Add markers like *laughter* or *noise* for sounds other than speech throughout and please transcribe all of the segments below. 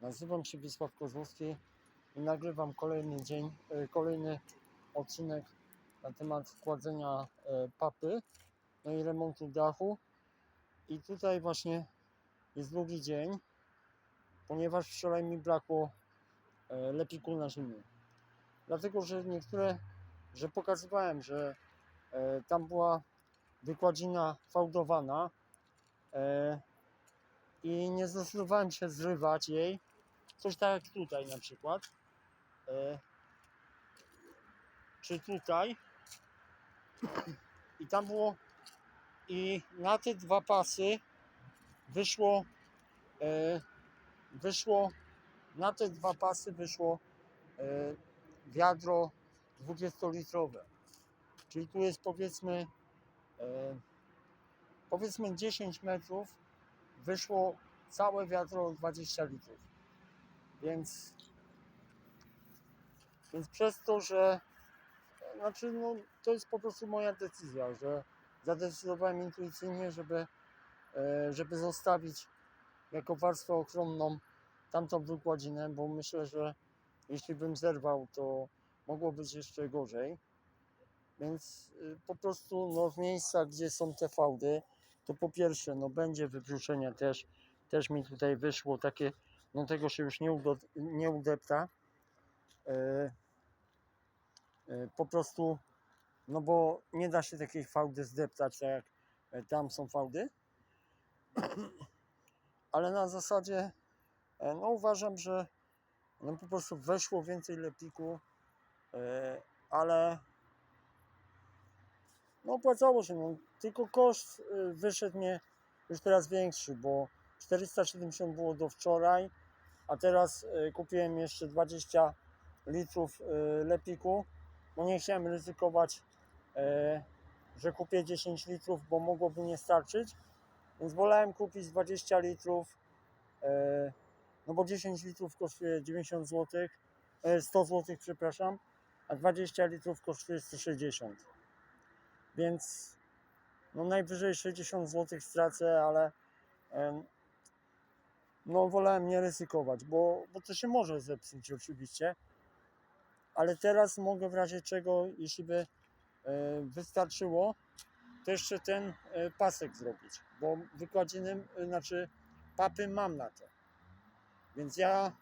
Nazywam się Wisław Kozłowski i nagrywam kolejny dzień, e, kolejny odcinek na temat kładzenia e, papy, no i remontu dachu. I tutaj właśnie jest drugi dzień, ponieważ wczoraj mi brakło e, lepiku na zimie. Dlatego, że niektóre, że pokazywałem, że tam była wykładzina fałdowana i nie zdecydowałem się zrywać jej. Coś tak jak tutaj na przykład. E, czy tutaj. I tam było i na te dwa pasy wyszło e, wyszło na te dwa pasy wyszło e, wiadro 20-litrowe. Czyli tu jest powiedzmy powiedzmy 10 metrów wyszło całe wiadro 20 litrów. Więc więc przez to, że znaczy no, to jest po prostu moja decyzja, że zadecydowałem intuicyjnie, żeby, e, żeby zostawić jako warstwę ochronną tamtą wykładzinę, bo myślę, że jeśli bym zerwał, to mogło być jeszcze gorzej. Więc y, po prostu no, w miejscach, gdzie są te fałdy, to po pierwsze, no będzie wybruszenie też, też mi tutaj wyszło takie, no tego się już nie, udo, nie udepta. E, e, po prostu, no bo nie da się takiej fałdy zdeptać, tak jak e, tam są fałdy. *clears throat* Ale na zasadzie, no uważam, że no po prostu weszło więcej lepiku, ale no opłacało się, no, tylko koszt wyszedł mnie już teraz większy, bo 470 było do wczoraj, a teraz y, kupiłem jeszcze 20 litrów y, lepiku, bo nie chciałem ryzykować, e, że kupię 10 litrów, bo mogłoby nie starczyć, więc wolałem kupić 20 litrów, no bo 10 litrów kosztuje 90 zł, e, 100 zł, przepraszam, a 20 litrów kosztuje 160 więc no najwyżej 60 zł stracę, ale no wolałem nie ryzykować, bo, bo to się może zepsuć oczywiście, ale teraz mogę w razie czego, jeśli by e, wystarczyło, to jeszcze ten e, pasek zrobić, bo wykładziny, e, znaczy papy mam na to. Więc ja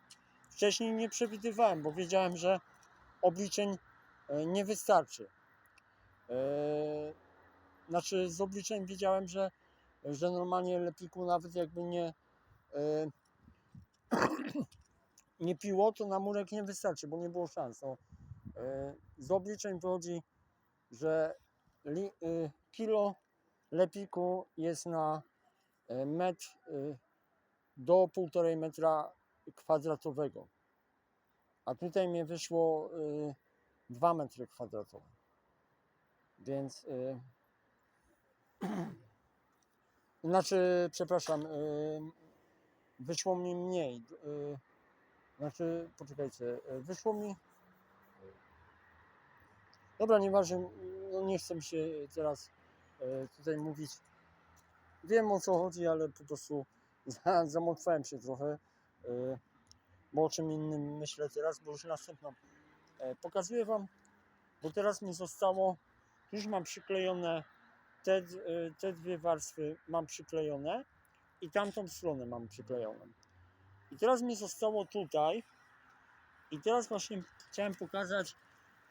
wcześniej nie przewidywałem, bo wiedziałem, że obliczeń nie wystarczy. Znaczy z obliczeń widziałem, że, że normalnie lepiku nawet jakby nie *coughs* nie piło, to na murek nie wystarczy, bo nie było szans. No, e, z obliczeń wychodzi, że e, kilo lepiku jest na metr do półtorej metra kwadratowego. A tutaj mi wyszło e, 2 metry kwadratowe. Więc. Y... *coughs* Znaczy, przepraszam, y... wyszło mi mniej. Y... Znaczy, poczekajcie, y, wyszło mi. Dobra, nieważne, no nie chcę się teraz y, tutaj mówić. Wiem o co chodzi, ale po prostu *laughs* za- zamotwałem się trochę. y, Bo o czym innym myślę teraz, bo już następną. E, Pokazuję Wam, bo teraz mi zostało już mam przyklejone te, te dwie warstwy mam przyklejone i tamtą stronę mam przyklejoną. I teraz mi zostało tutaj. I teraz właśnie chciałem pokazać,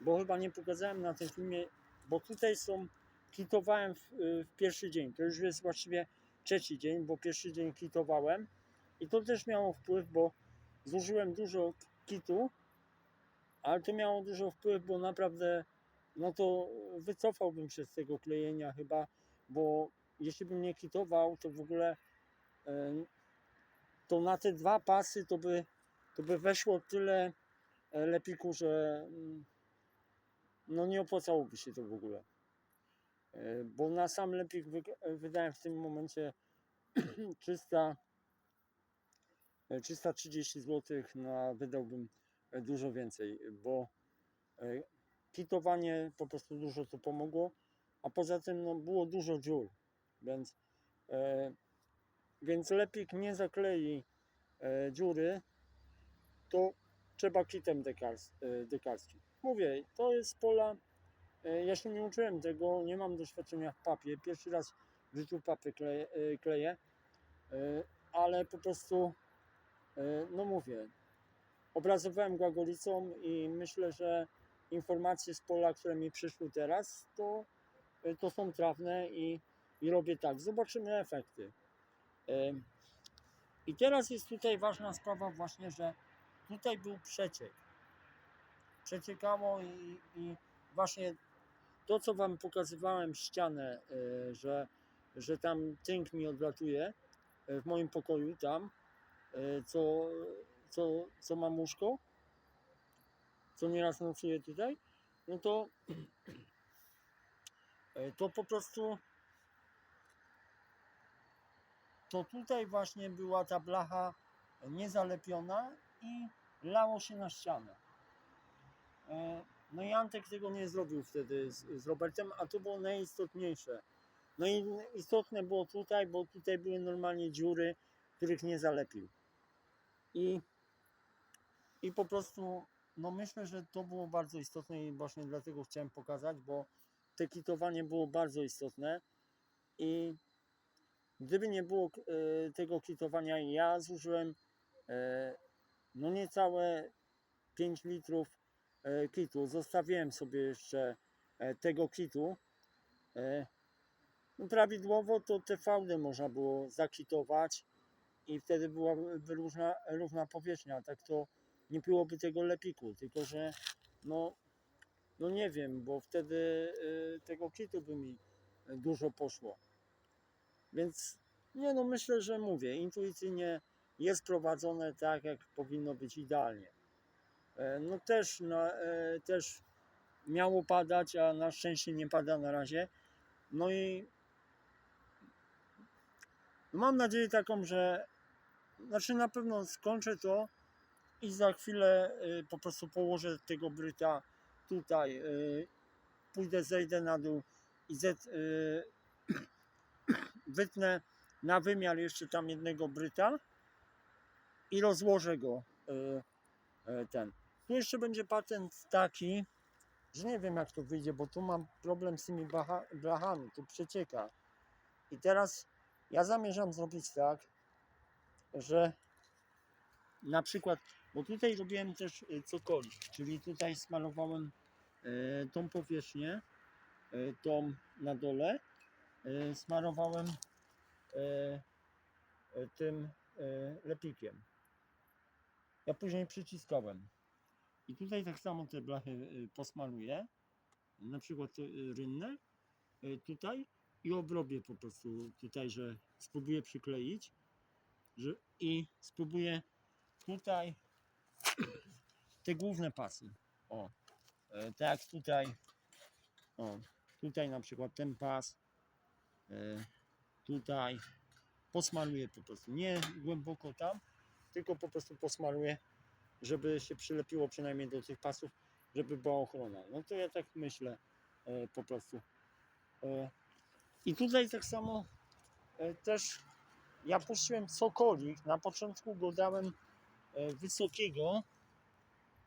bo chyba nie pokazałem na tym filmie, bo tutaj są, kitowałem w, y, w pierwszy dzień, to już jest właściwie trzeci dzień, bo pierwszy dzień kitowałem. I to też miało wpływ, bo zużyłem dużo kitu, ale to miało dużo wpływ, bo naprawdę no to wycofałbym się z tego klejenia chyba, bo jeśli bym nie kitował, to w ogóle to na te dwa pasy to by, to by weszło tyle e, lepiku, że mm, no nie opłacałoby się to w ogóle. E, Bo na sam lepik wy, wydałem w tym momencie *clears throat* 300, e, 330 zł, a wydałbym e, dużo więcej, bo e, kitowanie po prostu dużo to pomogło, a poza tym no, było dużo dziur, więc, e, więc lepik nie zaklei e, dziury, to trzeba kitem dekars, y, dekarskim. Mówię, to jest pola, y, ja się nie uczyłem tego, nie mam doświadczenia w papie, pierwszy raz w życiu papy kleję, y, kleję y, ale po prostu, y, no mówię, obrazowałem głagolicą i myślę, że informacje z pola, które mi przyszły teraz, to, y, to są trawne i, i robię tak. Zobaczymy efekty. I teraz jest tutaj ważna sprawa właśnie, że tutaj był przeciek. Przeciekało i, i właśnie to, co Wam pokazywałem, ścianę, y, że, że tam tynk mi odlatuje y, w moim pokoju tam, y, co, co, co mam łóżko, co nieraz nocuję tutaj, no to to po prostu to tutaj właśnie była ta blacha niezalepiona i lało się na ścianę. E, No i Antek tego nie zrobił wtedy z, z Robertem, a to było najistotniejsze. No i istotne było tutaj, bo tutaj były normalnie dziury, których nie zalepił. I, i po prostu, no myślę, że to było bardzo istotne i właśnie dlatego chciałem pokazać, bo te kitowanie było bardzo istotne i gdyby nie było e, tego kitowania, ja zużyłem e, no niecałe 5 litrów e, kitu. Zostawiłem sobie jeszcze tego kitu. No prawidłowo to te można było zakitować i wtedy byłaby równa, równa powierzchnia. Tak to nie byłoby tego lepiku, tylko że no, no nie wiem, bo wtedy tego kitu by mi dużo poszło. Więc nie no myślę, że mówię, intuicyjnie jest prowadzone tak, jak powinno być idealnie. E, No też, na, e, też miało padać, a na szczęście nie pada na razie. No i mam nadzieję taką, że znaczy na pewno skończę to i za chwilę e, po prostu położę tego bryta tutaj. Pójdę, zejdę na dół i zet, wytnę na wymiar jeszcze tam jednego bryta i rozłożę go e, e, ten. Tu jeszcze będzie patent taki, że nie wiem jak to wyjdzie, bo tu mam problem z tymi blachami, tu przecieka. I teraz ja zamierzam zrobić tak, że na przykład, bo tutaj robiłem też e, cokolwiek, czyli tutaj smalowałem tą powierzchnię, tą na dole, smarowałem e, e, tym lepikiem. Ja później przyciskałem. I tutaj tak samo te blachy y, posmaruję, na przykład y, rynne, y, tutaj i obrobię po prostu tutaj, że spróbuję przykleić że, i spróbuję tutaj te główne pasy. O, tak tutaj, o, tutaj na przykład ten pas, tutaj posmaruję po prostu, nie głęboko tam, tylko po prostu posmaruję, żeby się przylepiło przynajmniej do tych pasów, żeby była ochrona. No to ja tak myślę e, po prostu. E, I tutaj tak samo e, też ja puściłem sokolik. Na początku go dałem e, wysokiego,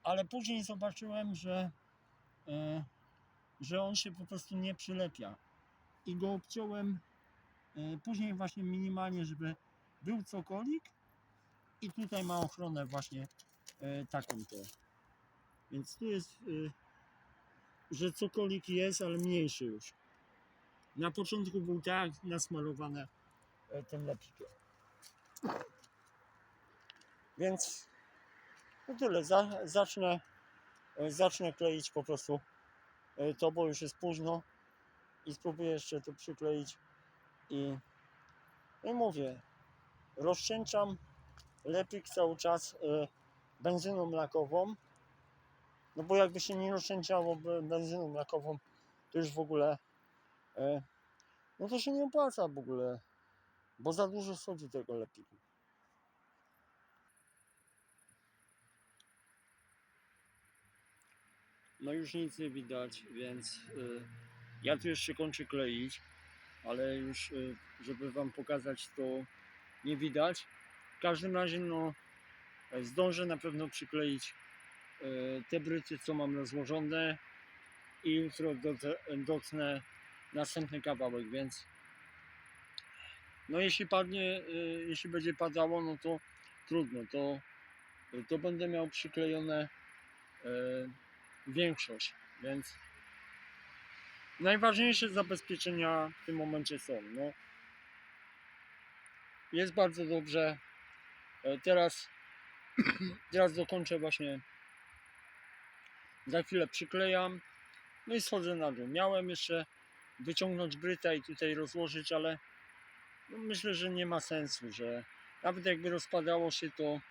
ale później zobaczyłem, że, e, że on się po prostu nie przylepia. I go obciąłem e, później właśnie minimalnie, żeby był cokolik i tutaj ma ochronę właśnie e, taką to. Więc tu jest, e, że cokolik jest, ale mniejszy już. Na początku był tak nasmarowane e, tym lepikiem. Więc no tyle. Za, zacznę, zacznę kleić po prostu to, bo już jest późno i spróbuję jeszcze to przykleić i, no i mówię, rozcieńczam lepik cały czas e, benzyną lakową. No bo jakby się nie rozcieńczało be- benzyną lakową, to już w ogóle e, no to się nie opłaca w ogóle, bo za dużo sodzi tego lepiku. No już nic nie widać, więc y, ja tu jeszcze kończę kleić, ale już y, żeby wam pokazać to nie widać. W każdym razie no zdążę na pewno przykleić e, te bryty, co mam rozłożone i jutro docnę następny kawałek, więc no jeśli padnie, e, jeśli będzie padało, no to trudno, to, to będę miał przyklejone większość, więc najważniejsze zabezpieczenia w tym momencie są. No, jest bardzo dobrze. E, Teraz, *clears throat* teraz dokończę właśnie. Za chwilę przyklejam. No i schodzę na dół. Miałem jeszcze wyciągnąć bryta i tutaj rozłożyć, ale no myślę, że nie ma sensu, że nawet jakby rozpadało się to,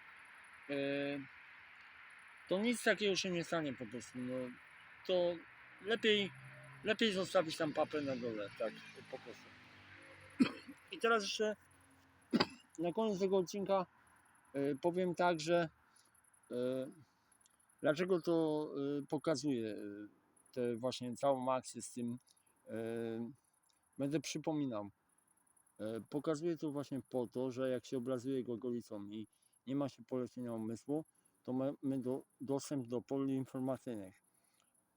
e, to nic takiego się nie stanie po prostu. No, to lepiej, lepiej zostawić tam papę na dole, tak po prostu. I teraz jeszcze na koniec tego odcinka e, powiem tak, że e, dlaczego to e, pokazuję tę właśnie całą akcję z tym będę przypominał. Pokazuję to właśnie po to, że jak się obrazuje go golicą i nie ma się polecenia umysłu, to mamy do, dostęp do poli informacyjnych.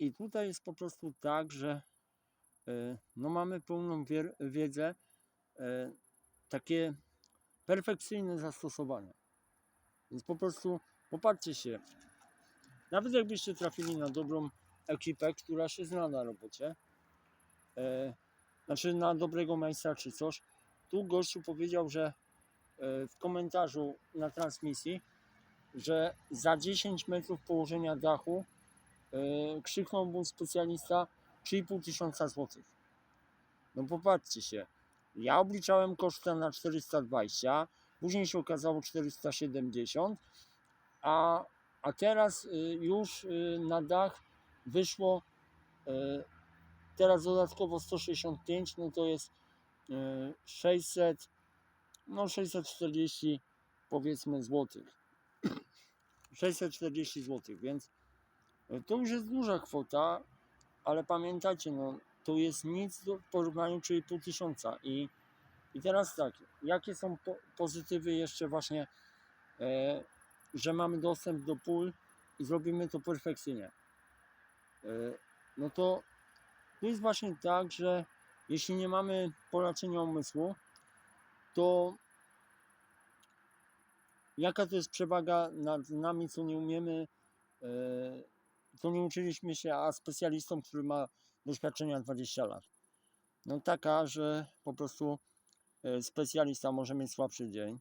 I tutaj jest po prostu tak, że e, no mamy pełną wiedzę, e, takie perfekcyjne zastosowanie. Więc po prostu popatrzcie się, nawet jakbyście trafili na dobrą ekipę, która się zna na robocie, e, znaczy na dobrego majstra czy coś, tu gościu powiedział, że w komentarzu na transmisji, że za 10 metrów położenia dachu krzyknął mu specjalista 3,5 tysiąca złotych. No popatrzcie się, ja obliczałem koszta na 420, później się okazało 470, a, a teraz y, już y, na dach wyszło y, teraz dodatkowo 165, no to jest y, 600, no 640 powiedzmy złotych. *clears throat* 640 złotych, więc to już jest duża kwota, ale pamiętajcie, no to jest nic w porównaniu 3,5 tysiąca i, i teraz tak, jakie są po, pozytywy jeszcze właśnie, e, że mamy dostęp do pól i zrobimy to perfekcyjnie. E, no to tu jest właśnie tak, że jeśli nie mamy pola cienia umysłu, to jaka to jest przewaga nad nami, co nie umiemy, e, co nie uczyliśmy się, a specjalistą, który ma doświadczenia 20 lat. No taka, że po prostu e, specjalista może mieć słabszy dzień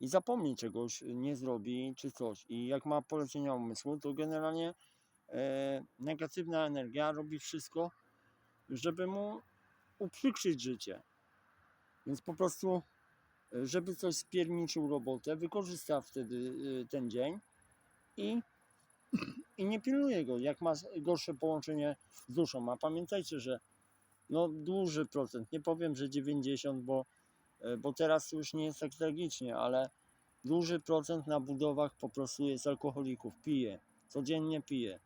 i zapomni czegoś, nie zrobi czy coś. I jak ma polecenia umysłu, to generalnie e, negatywna energia robi wszystko, żeby mu uprzykrzyć życie. Więc po prostu, e, żeby coś spierniczył robotę, wykorzysta wtedy e, ten dzień i, i nie pilnuje go, jak ma gorsze połączenie z duszą. A pamiętajcie, że no duży procent, nie powiem, że 90, bo, e, bo teraz już nie jest tak tragicznie, ale duży procent na budowach po prostu jest alkoholików, pije, codziennie pije.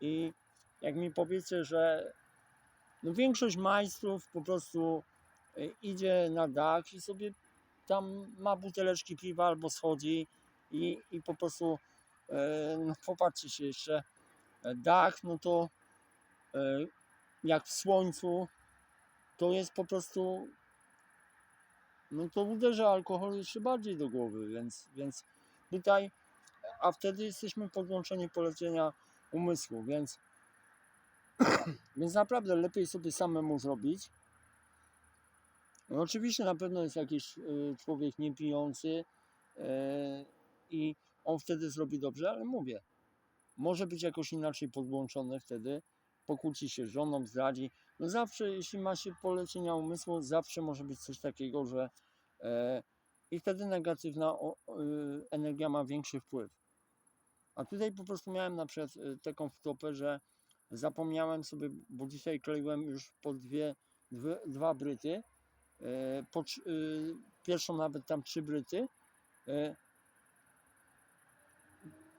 I jak mi powiecie, że no większość majstrów po prostu e, idzie na dach i sobie tam ma buteleczki piwa albo schodzi i, i po prostu popatrzcie się jeszcze dach, no to jak w słońcu to jest po prostu no to uderza alkohol jeszcze bardziej do głowy, więc, więc tutaj a wtedy jesteśmy podłączeni polecenia umysłu, więc *clears throat* więc naprawdę lepiej sobie samemu zrobić. No oczywiście na pewno jest jakiś y, człowiek niepijący e, i on wtedy zrobi dobrze, ale mówię, może być jakoś inaczej podłączony wtedy, pokłóci się z żoną, zdradzi. No zawsze, jeśli ma się polecenia umysłu, zawsze może być coś takiego, że e, i wtedy negatywna o, y, energia ma większy wpływ. A tutaj po prostu miałem na przykład y, taką wtopę, że zapomniałem sobie, bo dzisiaj kleiłem już po dwie, dwie dwa bryty, e, po, pierwszą nawet tam trzy bryty, e,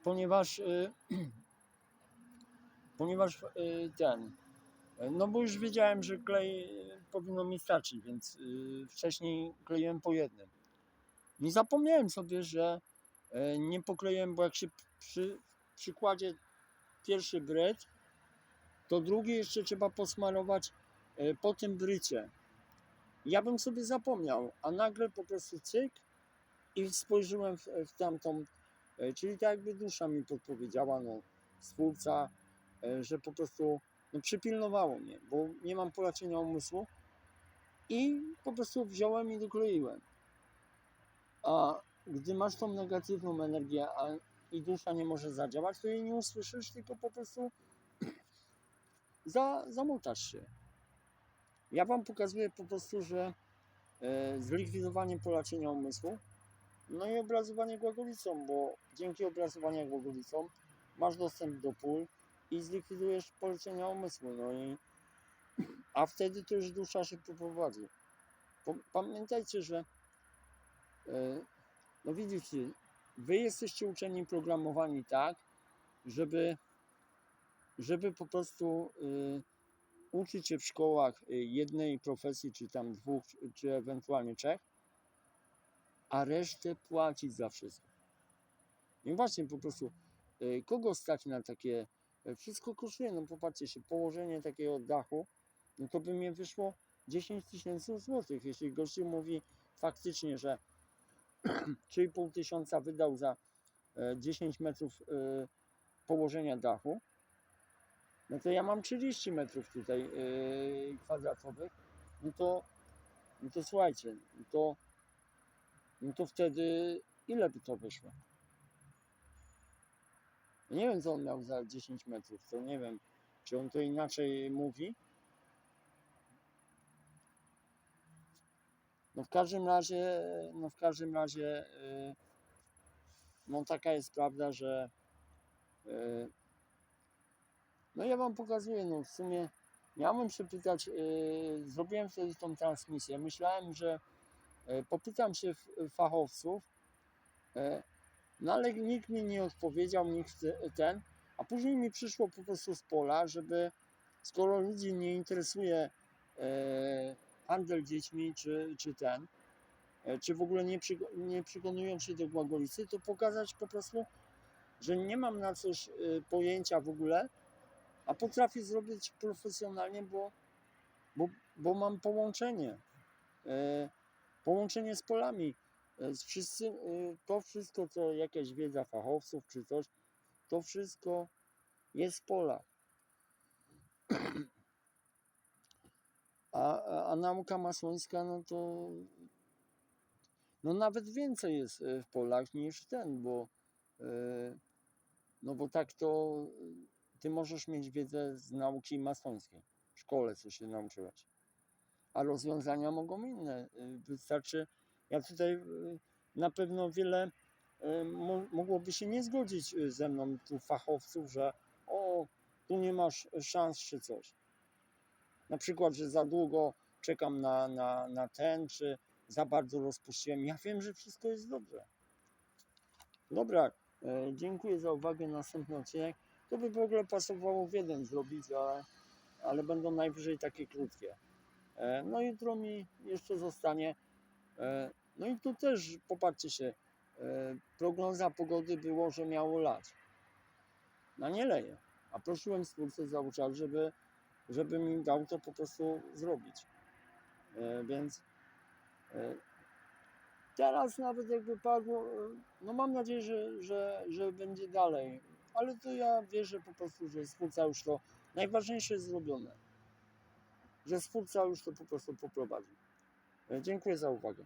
ponieważ y, *clears throat* ponieważ y, ten, no bo już wiedziałem, że klej powinno mi starczyć, więc y, wcześniej kleiłem po jednym. Nie zapomniałem sobie, że Nie pokleiłem, bo jak się przy, przykładzie pierwszy bryt, to drugi jeszcze trzeba posmarować po tym brycie. Ja bym sobie zapomniał, a nagle po prostu cyk i spojrzyłem w, w tamtą, czyli tak jakby dusza mi podpowiedziała, no, stwórca, e, że po prostu no, przypilnowało mnie, bo nie mam polaczenia umysłu i po prostu wziąłem i dokleiłem. A gdy masz tą negatywną energię, a i dusza nie może zadziałać, to jej nie usłyszysz, tylko po prostu za, zamotasz się. Ja Wam pokazuję po prostu, że e, zlikwidowanie polaczenia umysłu, no i obrazowanie głagolicą, bo dzięki obrazowaniu głagolicą masz dostęp do pól i zlikwidujesz polecenia umysłu, no i a wtedy to już dusza się poprowadzi. Po- Pamiętajcie, że e, no widzicie, wy jesteście uczeni programowani tak, żeby, żeby po prostu y, uczyć się w szkołach y, jednej profesji, czy tam dwóch, czy ewentualnie trzech, a resztę płacić za wszystko. I właśnie po prostu, y, kogo stać na takie, y, wszystko kosztuje, no popatrzcie się, położenie takiego dachu, no to by mi wyszło 10 tysięcy złotych, jeśli gościu mówi faktycznie, że *clears throat* 3,5 tysiąca wydał za e, 10 metrów e, położenia dachu, no to ja mam 30 metrów tutaj e, kwadratowych, no to, no to słuchajcie, no to, no to wtedy ile by to wyszło? Nie wiem, co on miał za 10 metrów, to nie wiem, czy on to inaczej mówi. No w każdym razie, no w każdym razie, y, no taka jest prawda, że y, no ja wam pokazuję, no w sumie miałem się pytać, y, zrobiłem wtedy tą transmisję, myślałem, że popytam się fachowców, y, no ale nikt mi nie odpowiedział, nikt te- ten, a później mi przyszło po prostu z pola, żeby skoro ludzi nie interesuje y, handel dziećmi, czy, czy ten, e, czy w ogóle nie, przygo- nie przekonują się do Głagolicy, to pokazać po prostu, że nie mam na coś pojęcia w ogóle, a potrafię zrobić profesjonalnie, bo, bo, bo mam połączenie. E, Połączenie z polami. E, y, to wszystko, co jakaś wiedza fachowców czy coś, to wszystko jest w polach. A, a, nauka masońska, no to no nawet więcej jest e, w Polach niż ten, bo e, no bo tak to e, ty możesz mieć wiedzę z nauki masońskiej w szkole, co się nauczyłeś. A rozwiązania mogą inne. E, Wystarczy, ja tutaj e, na pewno wiele mo, mogłoby się nie zgodzić ze mną tu fachowców, że o, tu nie masz szans czy coś. Na przykład, że za długo czekam na, na, na ten, czy za bardzo rozpuściłem. Ja wiem, że wszystko jest dobrze. Dobra, dziękuję za uwagę. Następny odcinek. To by w ogóle pasowało w jeden zrobić, ale, ale będą najwyżej takie krótkie. E, no jutro mi jeszcze zostanie. E, no i tu też popatrzcie się. E, prognoza pogody było, że miało lać. No nie leje. A prosiłem stwórcę cały żeby, żeby mi dał to po prostu zrobić. Więc teraz nawet jakby padło, no mam nadzieję, że, że, że będzie dalej, ale to ja wierzę po prostu, że stwórca już to, najważniejsze jest zrobione, że stwórca już to po prostu poprowadzi. E, Dziękuję za uwagę.